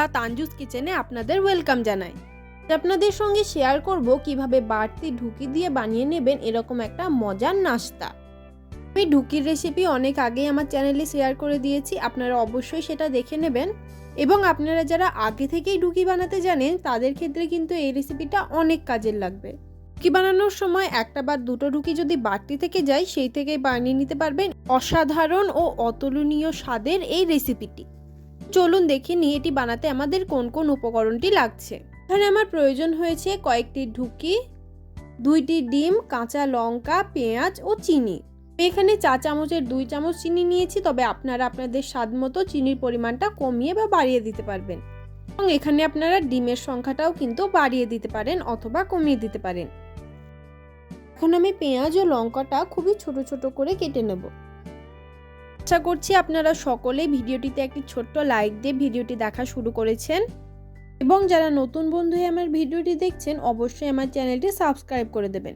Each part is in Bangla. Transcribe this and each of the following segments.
বন্ধুরা তানজুস কিচেনে আপনাদের ওয়েলকাম জানাই। আপনাদের সঙ্গে শেয়ার করব কীভাবে বাড়তি ঢুকি দিয়ে বানিয়ে নেবেন এরকম একটা মজার নাস্তা। আমি ঢুকির রেসিপি অনেক আগেই আমার চ্যানেলে শেয়ার করে দিয়েছি, আপনারা অবশ্যই সেটা দেখে নেবেন। এবং আপনারা যারা আগে থেকেই ঢুকি বানাতে জানেন, তাদের ক্ষেত্রে কিন্তু এই রেসিপিটা অনেক কাজের লাগবে। ঢুকি বানানোর সময় একটা বা দুটো ঢুকি যদি বাড়তি থেকে যায়, সেই থেকেই বানিয়ে নিতে পারবেন অসাধারণ ও অতুলনীয় স্বাদের এই রেসিপিটি চলুন দেখে নিই এটি বানাতে আমাদের কোন কোন উপকরণটি লাগছে। এখানে আমার প্রয়োজন হয়েছে কয়েকটি ঢুকি, দুইটি ডিম, কাঁচা লঙ্কা, পেঁয়াজ ও চিনি। এখানে চা চামচের দুই চামচ চিনি নিয়েছি, তবে আপনারা আপনাদের স্বাদ মতো চিনির পরিমাণটা কমিয়ে বা বাড়িয়ে দিতে পারবেন। এবং এখানে আপনারা ডিমের সংখ্যাটাও কিন্তু বাড়িয়ে দিতে পারেন অথবা কমিয়ে দিতে পারেন। এখন আমি পেঁয়াজ ও লঙ্কাটা খুবই ছোট ছোট করে কেটে নেব। আশা করছি আপনারা সকলেই ভিডিওটিতে একটি ছোট্ট লাইক দিয়ে ভিডিওটি দেখা শুরু করেছেন। এবং যারা নতুন বন্ধু আমার ভিডিওটি দেখছেন, অবশ্যই আমার চ্যানেলটি সাবস্ক্রাইব করে দেবেন।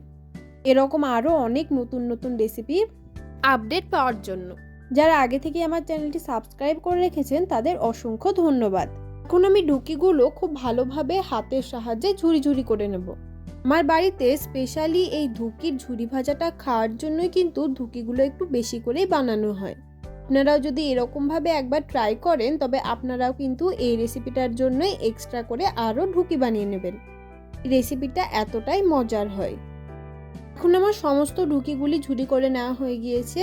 এরকম আরও অনেক নতুন নতুন রেসিপি আপডেট পাওয়ার জন্য। যারা আগে থেকে আমার চ্যানেলটি সাবস্ক্রাইব করে রেখেছেন, তাদের অসংখ্য ধন্যবাদ। এখন আমি ডুকিগুলো খুব ভালোভাবে হাতের সাহায্যে ঝুরি ঝুরি করে নেব। আমার বাড়িতে স্পেশালি এই ধুকির ঝুরি ভাজাটা খাওয়ার জন্যই কিন্তু ধুকিগুলো একটু বেশি করেই বানানো হয়। আপনারাও যদি এরকমভাবে একবার ট্রাই করেন, তবে আপনারাও কিন্তু এই রেসিপিটার জন্যই এক্সট্রা করে আরও ঢুকি বানিয়ে নেবেন। রেসিপিটা এতটাই মজার হয়। এখন আমার সমস্ত ঢুকিগুলি ঝুড়ি করে নেওয়া হয়ে গিয়েছে।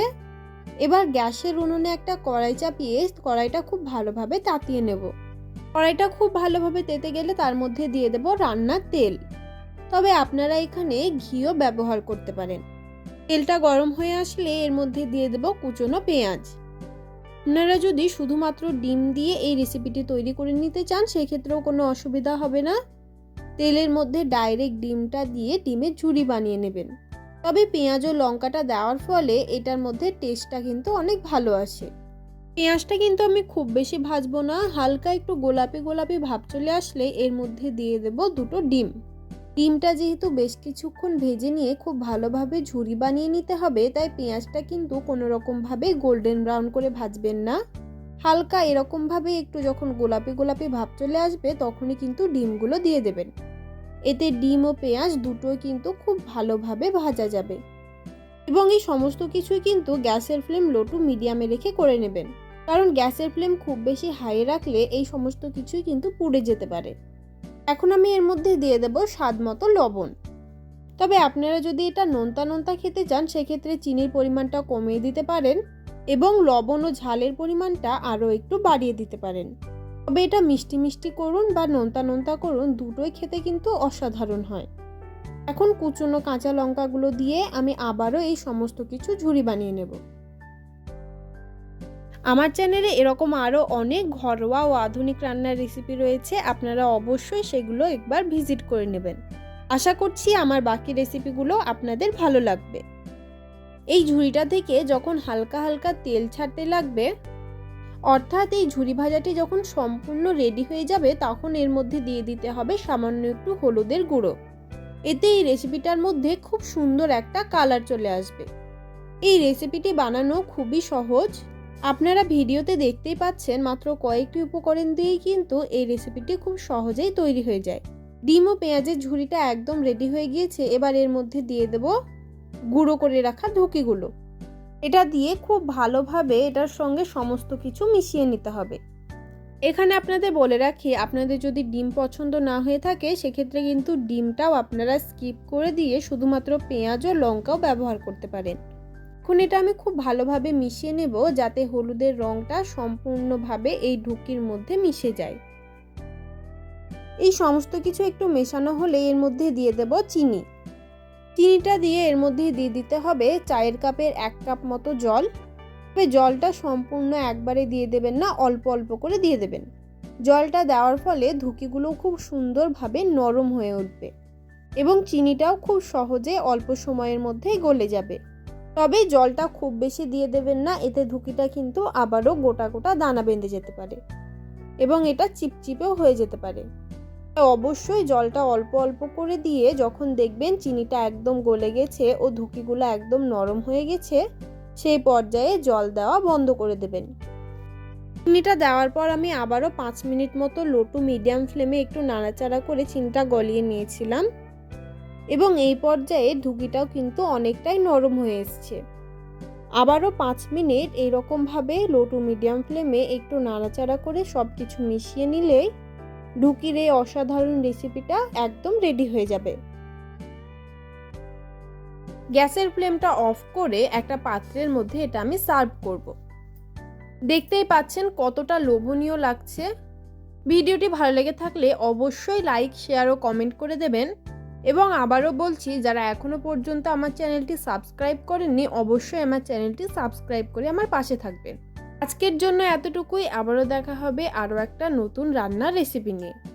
এবার গ্যাসের উনুনে একটা কড়াই চাপিয়ে কড়াইটা খুব ভালোভাবে তাতিয়ে নেব। কড়াইটা খুব ভালোভাবে তেতে গেলে তার মধ্যে দিয়ে দেব রান্নার তেল। তবে আপনারা এখানে ঘিও ব্যবহার করতে পারেন। তেলটা গরম হয়ে আসলে এর মধ্যে দিয়ে দেব কুচনো পেঁয়াজ। আপনারা যদি শুধুমাত্র ডিম দিয়ে এই রেসিপিটি তৈরি করে নিতে চান, সেক্ষেত্রেও কোনো অসুবিধা হবে না। তেলের মধ্যে ডাইরেক্ট ডিমটা দিয়ে ডিমের ঝুড়ি বানিয়ে নেবেন। তবে পেঁয়াজ ও লঙ্কাটা দেওয়ার ফলে এটার মধ্যে টেস্টটা কিন্তু অনেক ভালো আসে। পেঁয়াজটা কিন্তু আমি খুব বেশি ভাজবো না, হালকা একটু গোলাপি গোলাপি ভাব চলে আসলে এর মধ্যে দিয়ে দেব দুটো ডিম। ডিমটা যেহেতু বেশ কিছুক্ষণ ভেজে নিয়ে খুব ভালোভাবে ঝুরি বানিয়ে নিতে হবে, তাই পেঁয়াজটা কিন্তু কোনো রকমভাবে গোল্ডেন ব্রাউন করে ভাজবেন না। হালকা এরকমভাবে একটু যখন গোলাপি গোলাপি ভাব চলে আসবে, তখনই কিন্তু ডিমগুলো দিয়ে দেবেন। এতে ডিম ও পেঁয়াজ দুটোই কিন্তু খুব ভালোভাবে ভাজা যাবে। এবং এই সমস্ত কিছুই কিন্তু গ্যাসের ফ্লেম লো টু মিডিয়ামে রেখে করে নেবেন। কারণ গ্যাসের ফ্লেম খুব বেশি হাই রাখলে এই সমস্ত কিছুই কিন্তু পুড়ে যেতে পারে। এখন আমি এর মধ্যে দিয়ে দেব স্বাদ মতো লবণ। তবে আপনারা যদি এটা নোনতা নোনতা খেতে চান, সেক্ষেত্রে চিনির পরিমাণটা কমিয়ে দিতে পারেন এবং লবণ ও ঝালের পরিমাণটা আরও একটু বাড়িয়ে দিতে পারেন। তবে এটা মিষ্টি মিষ্টি করুন বা নোনতা নোনতা করুন, দুটোই খেতে কিন্তু অসাধারণ হয়। এখন কুচনো কাঁচা লঙ্কাগুলো দিয়ে আমি আবারও এই সমস্ত কিছু ঝুড়ি বানিয়ে নেব। আমার চ্যানেলে এরকম আরও অনেক ঘরোয়া ও আধুনিক রান্নার রেসিপি রয়েছে, আপনারা অবশ্যই সেগুলো একবার ভিজিট করে নেবেন। আশা করছি আমার বাকি রেসিপিগুলো আপনাদের ভালো লাগবে। এই ঝুড়িটা থেকে যখন হালকা হালকা তেল ছাড়তে লাগবে, অর্থাৎ এই ঝুরি ভাজাটি যখন সম্পূর্ণ রেডি হয়ে যাবে, তখন এর মধ্যে দিয়ে দিতে হবে সামান্য একটু হলুদের গুঁড়ো। এতে এই রেসিপিটার মধ্যে খুব সুন্দর একটা কালার চলে আসবে। এই রেসিপিটি বানানো খুবই সহজ। আপনারা ভিডিওতে দেখতেই পাচ্ছেন, মাত্র কয়েকটি উপকরণ দিয়েই কিন্তু এই রেসিপিটি খুব সহজেই তৈরি হয়ে যায়। ডিম ও পেঁয়াজের ঝুড়িটা একদম রেডি হয়ে গিয়েছে। এবার এর মধ্যে দিয়ে দেব গুঁড়ো করে রাখা ধুকিগুলো এটা দিয়ে খুব ভালোভাবে এটার সঙ্গে সমস্ত কিছু মিশিয়ে নিতে হবে। এখানে আপনাদের বলে রাখি, আপনাদের যদি ডিম পছন্দ না হয়ে থাকে, সেক্ষেত্রে কিন্তু ডিমটাও আপনারা স্কিপ করে দিয়ে শুধুমাত্র পেঁয়াজ ও লঙ্কাও ব্যবহার করতে পারেন। এখন এটা আমি খুব ভালোভাবে মিশিয়ে নেব যাতে হলুদের রঙটা সম্পূর্ণভাবে এই ঢুকির মধ্যে মিশে যায়। এই সমস্ত কিছু একটু মেশানো হলে এর মধ্যে দিয়ে দেব চিনি। চিনিটা দিয়ে এর মধ্যে দিয়ে দিতে হবে চায়ের কাপের এক কাপ মতো জল। তবে জলটা সম্পূর্ণ একবারে দিয়ে দেবেন না, অল্প অল্প করে দিয়ে দেবেন। জলটা দেওয়ার ফলে ধুকিগুলো খুব সুন্দরভাবে নরম হয়ে উঠবে এবং চিনিটাও খুব সহজে অল্প সময়ের মধ্যেই গলে যাবে। তবে জলটা খুব বেশি দিয়ে দেবেন না, এতে ধুকিটা কিন্তু আবারও গোটা গোটা দানা বেঁধে যেতে পারে এবং এটা চিপচিপেও হয়ে যেতে পারে। অবশ্যই জলটা অল্প অল্প করে দিয়ে যখন দেখবেন চিনিটা একদম গলে গেছে ও ধুকিগুলো একদম নরম হয়ে গেছে, সেই পর্যায়ে জল দেওয়া বন্ধ করে দেবেন। চিনিটা দেওয়ার পর আমি আবারও পাঁচ মিনিট মতো লো টু মিডিয়াম ফ্লেমে একটু নাড়াচাড়া করে চিনিটা গলিয়ে নিয়েছিলাম। এবং এই পর্যায়ে ঢুকিটাও কিন্তু অনেকটাই নরম হয়ে এসছে। আবারও পাঁচ মিনিট এইরকমভাবে লো টু মিডিয়াম ফ্লেমে একটু নাড়াচাড়া করে সব কিছু মিশিয়ে নিলেই ঢুকির এই অসাধারণ রেসিপিটা একদম রেডি হয়ে যাবে। গ্যাসের ফ্লেমটা অফ করে একটা পাত্রের মধ্যে এটা আমি সার্ভ করব। দেখতেই পাচ্ছেন কতটা লোভনীয় লাগছে। ভিডিওটি ভালো লেগে থাকলে অবশ্যই লাইক শেয়ার ও কমেন্ট করে দেবেন। এবং আবারও বলছি, যারা এখনও পর্যন্ত আমার চ্যানেলটি সাবস্ক্রাইব করেননি, অবশ্যই আমার চ্যানেলটি সাবস্ক্রাইব করে আমার পাশে থাকবেন। আজকের জন্য এতটুকুই। আবারও দেখা হবে আরও একটা নতুন রান্নার রেসিপি নিয়ে।